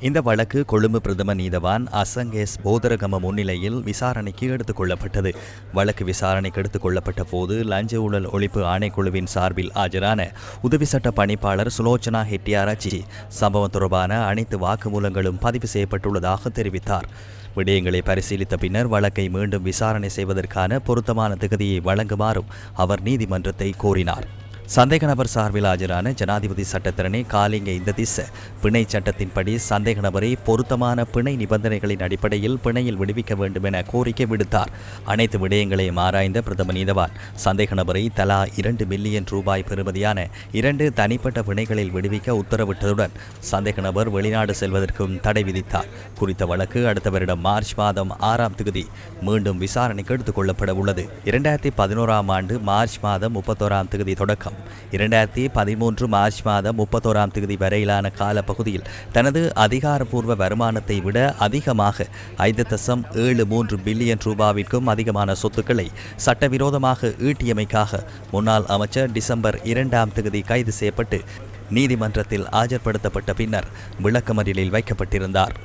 இந்த வழக்கு கொழும்பு பிரதம நீதவான் அசங்கேஸ் போதரகம முன்னிலையில் விசாரணைக்கு எடுத்துக் கொள்ளப்பட்டது வழக்கு விசாரணைக்கு எடுத்துக் கொள்ளப்பட்ட போது லஞ்ச ஊழல் ஒழிப்பு ஆணைக்குழுவின் சார்பில் ஆஜரான உதவி சட்ட பணிப்பாளர் சுலோச்சனா ஹெட்டியாராச்சி சம்பவம் தொடர்பான அனைத்து வாக்குமூலங்களும் பதிவு செய்யப்பட்டுள்ளதாக தெரிவித்தார். விடயங்களை பரிசீலித்த பின்னர் வழக்கை மீண்டும் விசாரணை செய்வதற்கான பொருத்தமான திகதியை வழங்குமாறும் அவர் நீதிமன்றத்தை கோரினார். சந்தேக நபர் சார்பில் ஆஜரான ஜனாதிபதி சட்டத்திறனை காலிங்க இந்த திச. பிணை சட்டத்தின்படி சந்தேக நபரை பொருத்தமான பிணை நிபந்தனைகளின் அடிப்படையில் பிணையில் விடுவிக்க வேண்டும் என கோரிக்கை விடுத்தார். அனைத்து விடயங்களையும் ஆராய்ந்த பிரதம நீதவான். சந்தேக நபரை தலா இரண்டு மில்லியன் ரூபாய் பெறுமதியான இரண்டு தனிப்பட்ட பிணைகளில் விடுவிக்க உத்தரவிட்டதுடன் சந்தேக நபர் வெளிநாடு செல்வதற்கும் தடை விதித்தார். குறித்த வழக்கு அடுத்த வருடம் மார்ச் மாதம் ஆறாம் தேதி மீண்டும் விசாரணைக்கு எடுத்துக் கொள்ளப்பட உள்ளது. இரண்டாயிரத்தி பதினோராம் ஆண்டு மார்ச் மாதம் முப்பத்தோராம் தேதி தொடக்கம். இரண்டாயிரத்தி பதிமூன்று மார்ச் மாதம் முப்பத்தோராம் தேதி வரையிலான காலப்பகுதியில் தனது அதிகாரப்பூர்வ வருமானத்தை விட அதிகமாக ஐந்து தசம் ஏழு மூன்று பில்லியன் ரூபாவிற்கும் அதிகமான சொத்துக்களை சட்டவிரோதமாக ஈட்டியமைக்காக முன்னாள் அமைச்சர் டிசம்பர் இரண்டாம் தேதி கைது செய்யப்பட்டு நீதிமன்றத்தில் ஆஜர்படுத்தப்பட்ட பின்னர் விளக்கமறியலில் வைக்கப்பட்டிருந்தார்.